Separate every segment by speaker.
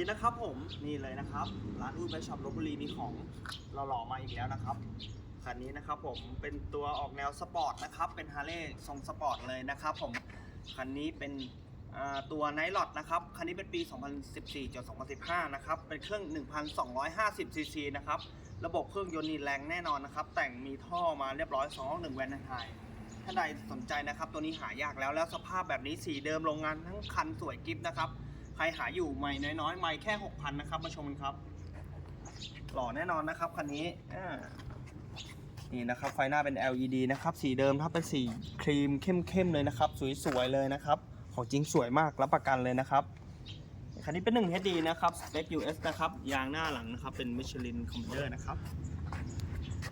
Speaker 1: ดีนะครับผมนี่เลยนะครับ ร้านอุ้ยไบช็อปลบบุรีมีของเราหล่อๆมาอีกแล้วนะครับคันนี้นะครับผมเป็นตัวออกแนวสปอร์ตนะครับ เป็นฮาร์เลย์ทรงสปอร์ตเลยนะครับผมคันนี้เป็นตัวไนท์ลอดนะครับ คันนี้เป็นปี 2014จน2015 นะครับ เป็นเครื่อง 1,250 ซีซีนะครับ ระบบเครื่องยนต์นี่แรงแน่นอนนะครับ แต่งมีท่อมาเรียบร้อย2ห้อง1แวนไทยถ้าใดสนใจนะครับ ตัวนี้หายากแล้ว แล้วสภาพแบบนี้สีเดิมโรงงานทั้งคันสวยกิฟต์นะครับ ครหาอยู่ใหม่น้อยๆใหม่แค่6,000นะครับ มาชมกันครับ หล่อแน่นอนนะครับคันนี้นี่นะครับไฟหน้าเป็น LED นะครับ สีเดิมถ้าเป็นสีครีมเข้มๆเลยนะครับ สวยๆเลยนะครับ ของจริงสวยมากรับประกันเลยนะครับคันนี้เป็น 1 HD นะครับสเปค US นะครับยางหน้าหลังนะครับเป็น Michelin Commander นะครับ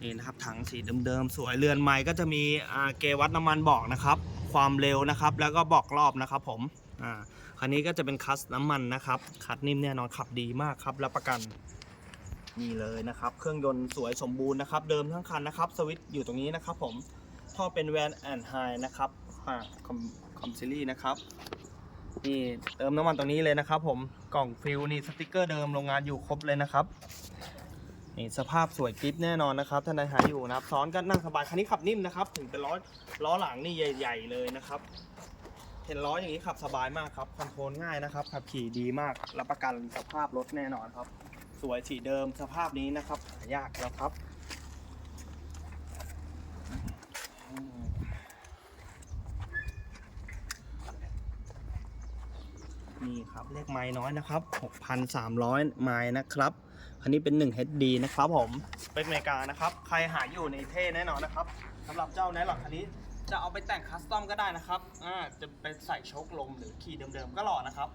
Speaker 1: นี่นะครับถังสีเดิมๆสวยเรือนไม้ก็จะมีเกวัดน้ำมันบอกนะครับ ความเร็วนะครับ แล้วก็บอกรอบนะครับผมอ่า คันนี้ก็จะเป็นคัสน้ำมันนะครับคัดนิ่มแน่นอนขับดีมากครับรับประกันนี่เลยนะครับ เครื่องยนต์สวยสมบูรณ์นะครับ เดิมทั้งคันนะครับ สวิตช์อยู่ตรงนี้นะครับผมท่อเป็นแวนแอนไฮนะครับคอมคอมซิลี่นะครับนี่เติมน้ำมันตรงนี้เลยนะครับ ผมกล่องฟิลนี่สติกเกอร์เดิมโรงงานอยู่ครบเลยนะครับนี่สภาพสวยกริปแน่นอนนะครับท่านใดหาอยู่นะครับซ้อนก็นั่งสบายคันนี้ขับนิ่มนะครับ ถึงเป็นล้อล้อหลังนี่ใหญ่ ๆ เลยนะครับ เห็นล้ออย่างนี้ขับสบายมากครับคอนโทรลง่ายนะครับขับขี่ดีมากรับประกันสภาพรถแน่นอนครับ สวยสีเดิมสภาพนี้นะครับหายากแล้วครับนี่ครับเลขไม้น้อยนะครับ 6,300 ไม้นะครับอันนี้เป็น 1 HD นะครับผม เป็นอเมริกานะครับ ใครหาอยู่ในเท่แน่นอนนะครับสำหรับเจ้าไนหลอดคันนี้ จะเอาไปแต่งคัสตอมก็ได้นะครับ อ่า จะเป็นใส่โชคลมหรือขี่เดิมๆก็หล่อนะครับ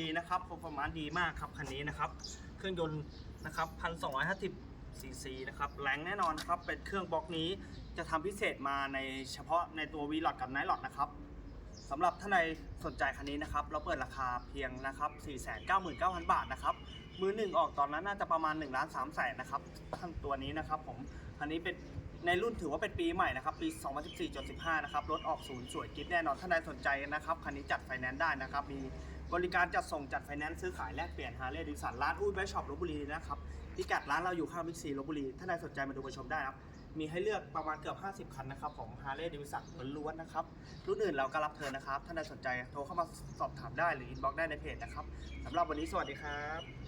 Speaker 1: ดีนะครับปรประมาณดีมากครับคันนี้นะครับ เครื่องยนต์นะครับ1,250ซีซีนะครับแรงแน่นอนนะครับ เป็นเครื่องบล็อกนี้จะทำพิเศษมาในเฉพาะในตัว v ีลอดกับไนท์ลอดนะครับสำหรับท่านใดสนใจคันนี้นะครับ เราเปิดราคาเพียงนะครับ499,000 บาทนะครับ มือหนึ่งออกตอนนั้นน่าจะประมาณ1ล้าน3แสนนะครับท่านตัวนี้นะครับผม คันนี้เป็นในรุ่นถือว่าเป็นปีใหม่นะครับ ปี 2014-15 นะครับ รถออกศูนย์สวยกิ๊บแน่นอนท่านใดสนใจนะครับ คันนี้จัดไฟแนนซ์ได้นะครับ มีบริการจัดส่งจัดไฟแนนซ์ซื้อขายแลกเปลี่ยนฮาร์เลย์ดิสันร้านอุ้ยไบช็อปลบบุรีนะครับพิกัดร้านเราอยู่ข้างบิ๊กซีลบบุรีท่านใดสนใจมาดูมาชมได้นะครับ มีให้เลือกประมาณเกือบ 50 คันนะครับของฮาร์เลย์ดิสันล้วนๆนะครับ รุ่นอื่นเราก็รับเทินนะครับท่านใดสนใจโทรเข้ามาสอบถามได้หรืออินบ็อกซ์ได้ในเพจนะครับสำหรับวันนี้สวัสดีครับ